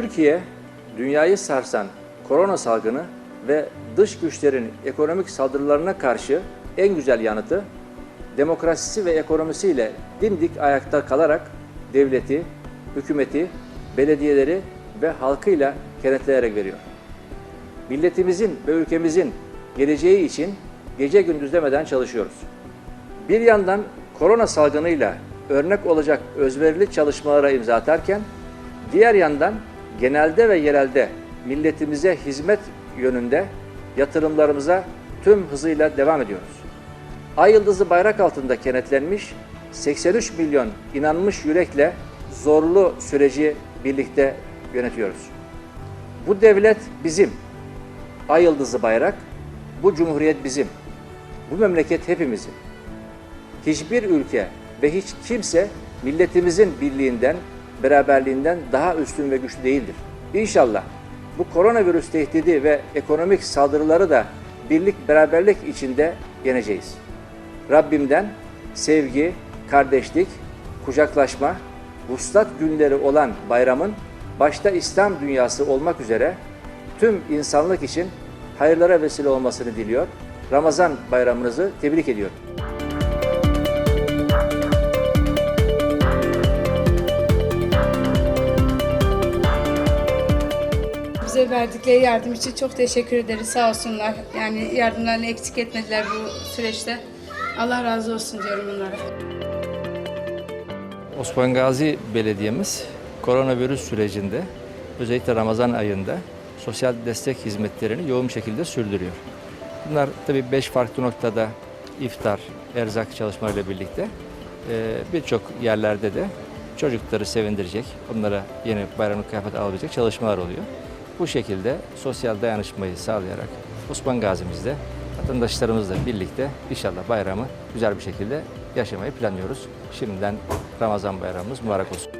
Türkiye, dünyayı sarsan korona salgını ve dış güçlerin ekonomik saldırılarına karşı en güzel yanıtı demokrasisi ve ekonomisiyle dimdik ayakta kalarak devleti, hükümeti, belediyeleri ve halkıyla kenetleyerek veriyor. Milletimizin ve ülkemizin geleceği için gece gündüz demeden çalışıyoruz. Bir yandan korona salgınıyla örnek olacak özverili çalışmalara imza atarken, diğer yandan genelde ve yerelde milletimize hizmet yönünde yatırımlarımıza tüm hızıyla devam ediyoruz. Ay yıldızı bayrak altında kenetlenmiş 83 milyon inanmış yürekle zorlu süreci birlikte yönetiyoruz. Bu devlet bizim. Ay yıldızı bayrak, bu cumhuriyet bizim. Bu memleket hepimizin. Hiçbir ülke ve hiç kimse milletimizin birliğinden, beraberliğinden daha üstün ve güçlü değildir. İnşallah bu koronavirüs tehdidi ve ekonomik saldırıları da birlik beraberlik içinde yeneceğiz. Rabbimden sevgi, kardeşlik, kucaklaşma, vuslat günleri olan bayramın başta İslam dünyası olmak üzere tüm insanlık için hayırlara vesile olmasını diliyor. Ramazan bayramınızı tebrik ediyorum. Verdikleri yardım için çok teşekkür ederiz. Sağ olsunlar. Yani yardımlarını eksik etmediler bu süreçte. Allah razı olsun diyorum onlara. Osman Gazi Belediye'miz koronavirüs sürecinde özellikle Ramazan ayında sosyal destek hizmetlerini yoğun şekilde sürdürüyor. Bunlar tabii beş farklı noktada iftar, erzak çalışmalarıyla birlikte e, birçok yerlerde de çocukları sevindirecek, onlara yeni bayramlık kıyafet alabilecek çalışmalar oluyor. Bu şekilde sosyal dayanışmayı sağlayarak Osman Gazi'mizde vatandaşlarımızla birlikte inşallah bayramı güzel bir şekilde yaşamayı planlıyoruz. Şimdiden Ramazan bayramımız mübarek olsun.